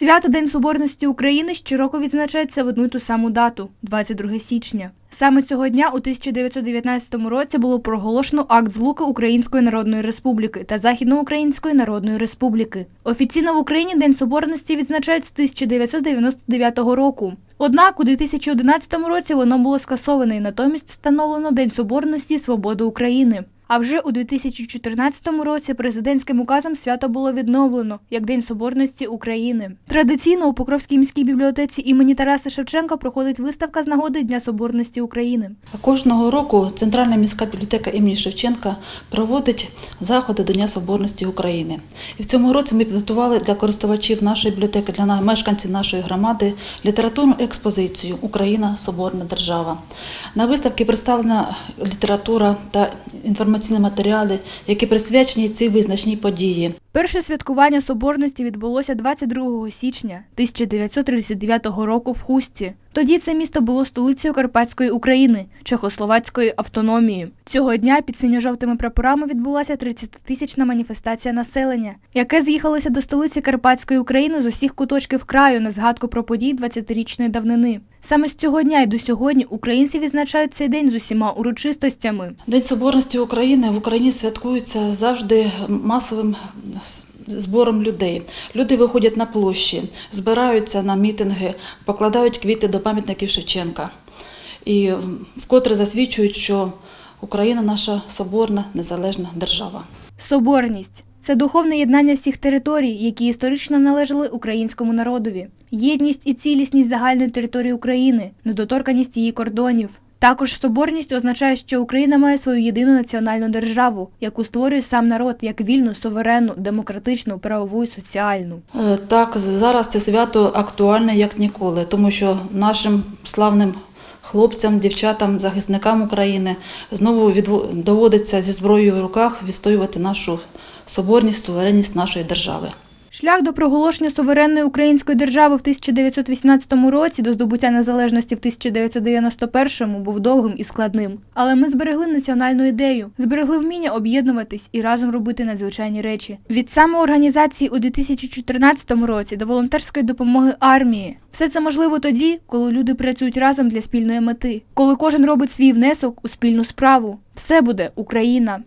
Свято День Соборності України щороку відзначається в одну й ту саму дату 22 січня. Саме цього дня у 1919 році було проголошено акт злуки Української Народної Республіки та Західноукраїнської Народної Республіки. Офіційно в Україні День Соборності відзначають з 1999 року. Однак у 2011 році воно було скасоване і натомість встановлено День Соборності Свободи України. А вже у 2014 році президентським указом свято було відновлено як День Соборності України. Традиційно у Покровській міській бібліотеці імені Тараса Шевченка проходить виставка з нагоди Дня Соборності України. Кожного року Центральна міська бібліотека імені Шевченка проводить заходи до Дня Соборності України. І в цьому році ми підготували для користувачів нашої бібліотеки, для мешканців нашої громади літературну експозицію Україна Соборна держава. На виставці представлена література та інформаційні матеріали, які присвячені цій визначній події. Перше святкування Соборності відбулося 22 січня 1939 року в Хусті. Тоді це місто було столицею Карпатської України, Чехословацької автономії. Цього дня під синьо-жовтими прапорами відбулася 30-тисячна маніфестація населення, яке з'їхалося до столиці Карпатської України з усіх куточків краю на згадку про події 20-річної давнини. Саме з цього дня і до сьогодні українці відзначають цей день з усіма урочистостями. День Соборності України в Україні святкується завжди масовим збором людей. Люди виходять на площі, збираються на мітинги, покладають квіти до пам'ятників Шевченка. І вкотре засвідчують, що Україна наша соборна незалежна держава. Соборність це духовне єднання всіх територій, які історично належали українському народові, єдність і цілісність загальної території України, недоторканість її кордонів. Також соборність означає, що Україна має свою єдину національну державу, яку створює сам народ як вільну, суверенну, демократичну, правову і соціальну. Е, Так, зараз це свято актуальне як ніколи, тому що нашим славним хлопцям, дівчатам, захисникам України знову доводиться зі зброєю в руках відстоювати нашу соборність, суверенність нашої держави. Шлях до проголошення суверенної української держави в 1918 році до здобуття незалежності в 1991 був довгим і складним. Але ми зберегли національну ідею, зберегли вміння об'єднуватись і разом робити надзвичайні речі. Від самоорганізації у 2014 році до волонтерської допомоги армії. Все це можливо тоді, коли люди працюють разом для спільної мети, коли кожен робить свій внесок у спільну справу. Все буде Україна.